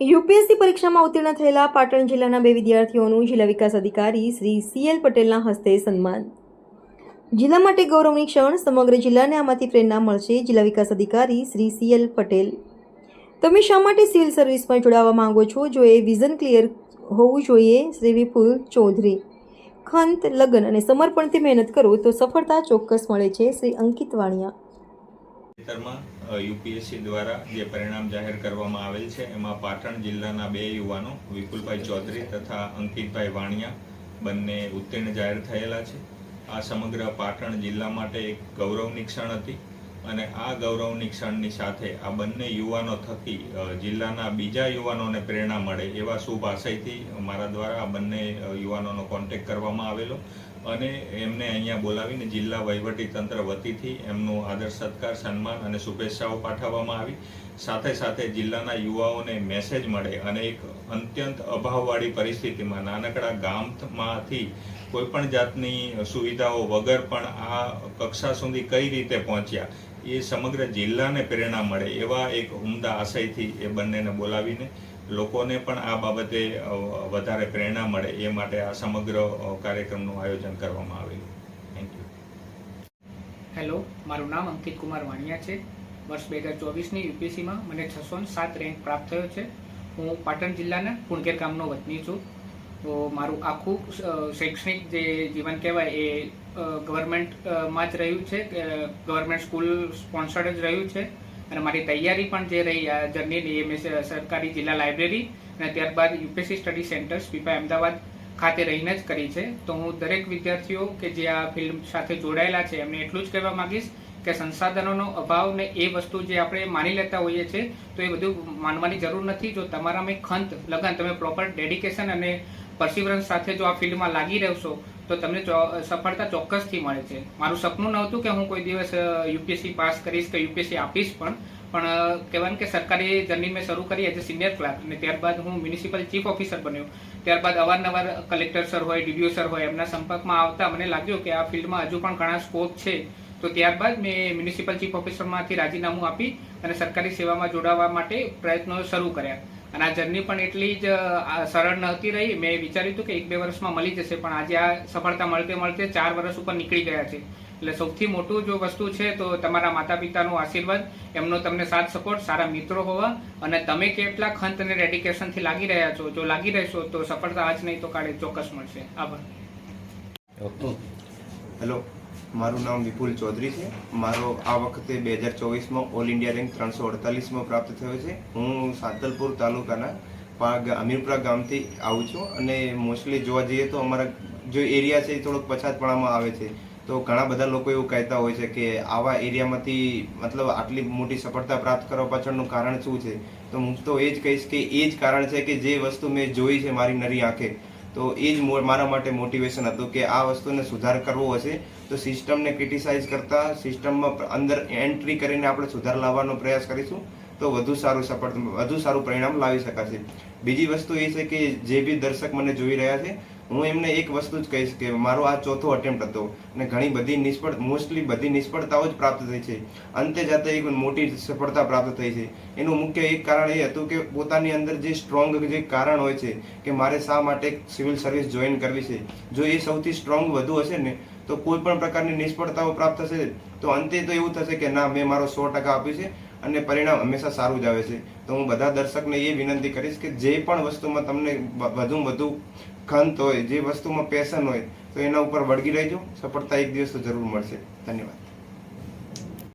UPSC પરીક્ષામાં ઉત્તીર્ણ થયેલા પાટણ જિલ્લાના બે વિદ્યાર્થીઓનું જિલ્લા વિકાસ અધિકારી શ્રી સીએલ પટેલના હસ્તે સન્માન. જિલ્લા માટે ગૌરવની ક્ષણ સમગ્ર જિલ્લાને આમાંથી પ્રેરણા મળશે જિલ્લા વિકાસ અધિકારી શ્રી સીએલ પટેલ. તમે શા માટે સિવિલ સર્વિસમાં જોડાવા માંગો છો? જો એ વિઝન ક્લિયર હોવું જોઈએ, શ્રી વિપુલ ચૌધરી. ખંત, લગ્ન અને સમર્પણથી મહેનત કરો તો સફળતા ચોક્કસ મળે છે, શ્રી અંકિત વાણિયા. યુપીએસસી દ્વારા જે પરિણામ જાહેર કરવામાં આવેલ છે, એમાં પાટણ જિલ્લાના બે યુવાનો, વિપુલભાઈ ચૌધરી તથા અંકિતભાઈ વાણિયા, બંને ઉત્તીર્ણ જાહેર થયેલા છે. આ સમગ્ર પાટણ જિલ્લા માટે એક ગૌરવની ક્ષણ હતી અને આ ગૌરવની ક્ષણની સાથે આ બંને યુવાનો થકી જિલ્લાના બીજા યુવાનોને પ્રેરણા મળે એવા શુભ આશયથી મારા દ્વારા આ બંને યુવાનોનો કોન્ટેક્ટ કરવામાં આવેલો. અને એમને અહીંયા બોલાવીને જિલ્લા વહીવટી તંત્ર વતીથી એમનો આદર, સત્કાર, સન્માન અને શુભેચ્છાઓ પાઠવવામાં આવી. સાથે સાથે જિલ્લાના યુવાઓને મેસેજ મળે અને એક અત્યંત અભાવવાળી પરિસ્થિતિમાં નાનકડા ગામમાંથી કોઈ પણ જાતની સુવિધાઓ વગર પણ આ કક્ષા સુધી કઈ રીતે પહોંચ્યા, એ સમગ્ર જિલ્લાને પ્રેરણા મળે એવા એક ઉમદા આશયથી એ બંનેને બોલાવીને લોકોને પણ આ બાબતે વધારે પ્રેરણા મળે એ માટે આ સમગ્ર કાર્યક્રમનું આયોજન કરવામાં આવેલું. થેન્ક યુ હેલો મારું નામ અંકિત કુમાર વાણિયા છે. વર્ષ બે હજાર ચોવીસની યુપીએસસીમાં મને છસો સાત રેન્ક પ્રાપ્ત થયો છે. હું પાટણ જિલ્લાના પુણકેર ગામનો વતની છું. તો મારું આખું શૈક્ષણિક જે જીવન કહેવાય એ ગવર્મેન્ટમાં જ રહ્યું છે. ગવર્મેન્ટ સ્કૂલ સ્પોન્સર્ડ જ રહ્યું છે. અને મારી તૈયારી પણ જે રહી આ જર્નીની એ સરકારી જિલ્લા લાઇબ્રેરી અને ત્યારબાદ UPSC study centre SPIPA Ahmedabad ખાતે રહીને જ કરી છે. તો હું દરેક વિદ્યાર્થીઓ કે જે આ ફિલ્મ સાથે જોડાયેલા છે, એમને એટલું જ કહેવા માંગીશ કે સંસાધનોનો અભાવ ને એ વસ્તુ જે આપણે માની લેતા હોઈએ છીએ તો એ બધું માનવાની જરૂર નથી. જો તમારામાં ખંત, લગન, તમે પ્રોપર ડેડિકેશન અને પરસિવરન્સ સાથે જો આ ફિલ્ડમાં લાગી રહેશો તો તમને સફળતા ચોક્કસથી મળે છે. મારું સપનું નહોતું કે હું કોઈ દિવસ યુપીએસસી પાસ કરીશ કે યુપીએસસી આપીશ પણ. પણ કહેવાય કે સરકારી જર્ની મેં શરૂ કરી એઝ અ સિનિયર ક્લાર્ક અને ત્યારબાદ હું મ્યુનિસિપલ ચીફ ઓફિસર બન્યો. ત્યારબાદ અવારનવાર કલેક્ટર સર હોય, ડીડીઓ સર હોય, એમના સંપર્કમાં આવતા મને લાગ્યું કે આ ફિલ્ડમાં હજુ પણ ઘણા સ્કોપ છે. તો ત્યારબાદ મેં મ્યુનિસિપલ ચીફ ઓફિસરમાંથી રાજીનામું આપી અને સરકારી સેવામાં જોડાવા માટે પ્રયત્નો શરૂ કર્યા. અને આ જર્ની પણ એટલી જ સરળ નહોતી રહી. મેં વિચાર્યું હતું કે એક બે વર્ષમાં મળી જશે, પણ આજે આ સફળતા મળતે મળતે ચાર વર્ષ ઉપર નીકળી ગયા છે. એટલે સૌથી મોટું જો વસ્તુ છે, તો તમારા માતા પિતાનો આશીર્વાદ, એમનો તમને સાથ સપોર્ટ, સારા મિત્રો હોવા અને તમે કેટલા ખંત અને ડેડિકેશનથી લાગી રહ્યા છો. જો લાગી રહેશો, તો સફળતા આજ નહીં તો કાલે ચોક્કસ મળશે. આભાર. હેલો. મારું નામ વિપુલ ચૌધરી છે. મારો આ વખતે બે હજાર ચોવીસમાં ઓલ ઇન્ડિયા રેન્ક ત્રણસો અડતાલીસમાં પ્રાપ્ત થયો છે. હું સાતલપુર તાલુકાના અમીરપુરા ગામથી આવું છું અને મોસ્ટલી જોવા જઈએ તો અમારા જો એરિયા છે એ થોડોક પછાતપણામાં આવે છે. તો ઘણા બધા લોકો એવું કહેતા હોય છે કે આવા એરિયામાંથી મતલબ આટલી મોટી સફળતા પ્રાપ્ત કરવા પાછળનું કારણ શું છે? તો હું તો એ જ કહીશ કે એ જ કારણ છે કે જે વસ્તુ મેં જોઈ છે મારી નરી આંખે. તો એ જ મારા માટે મોટિવેશન હતું કે આ વસ્તુને સુધાર કરવો હશે તો સિસ્ટમને ક્રિટિસાઇઝ કરતા સિસ્ટમમાં અંદર એન્ટ્રી કરીને આપણે સુધાર લાવવાનો પ્રયાસ કરીશું તો વધુ સારું સફળ, વધુ સારું પરિણામ લાવી શકાશે. બીજી વસ્તુ એ છે કે જે બી દર્શક મને જોઈ રહ્યા છે, હું એમને એક વસ્તુ જ કહીશ કે મારો આ ચોથો અટેમ્પ્ટ હતો અને ઘણી બધી નિષ્ફળ મોસ્ટલી બધી નિષ્ફળતાઓ જ પ્રાપ્ત થઈ છે. અંતે જાતે એક મોટી સફળતા પ્રાપ્ત થઈ છે. એનું મુખ્ય એક કારણ એ હતું કે પોતાની અંદર જે સ્ટ્રોંગ જે કારણ હોય છે કે મારે શા માટે સિવિલ સર્વિસ જોઈન કરવી છે. જો એ સૌથી સ્ટ્રોંગ વધુ હશે ને તો કોઈ પણ પ્રકારની નિષ્ફળતાઓ પ્રાપ્ત થશે, તો અંતે તો એવું થશે કે ના, મેં મારો સો ટકા આપ્યું છે અને પરિણામ હંમેશા સારું જ આવે છે. તો હું બધા દર્શકને એ વિનંતી કરીશ કે જે પણ વસ્તુમાં તમને વધુમાં વધુ ખંત હોય, જે વસ્તુમાં પેશન હોય, તો એના ઉપર વળગી રહેજો. સફળતા એક દિવસ તો જરૂર મળશે. ધન્યવાદ.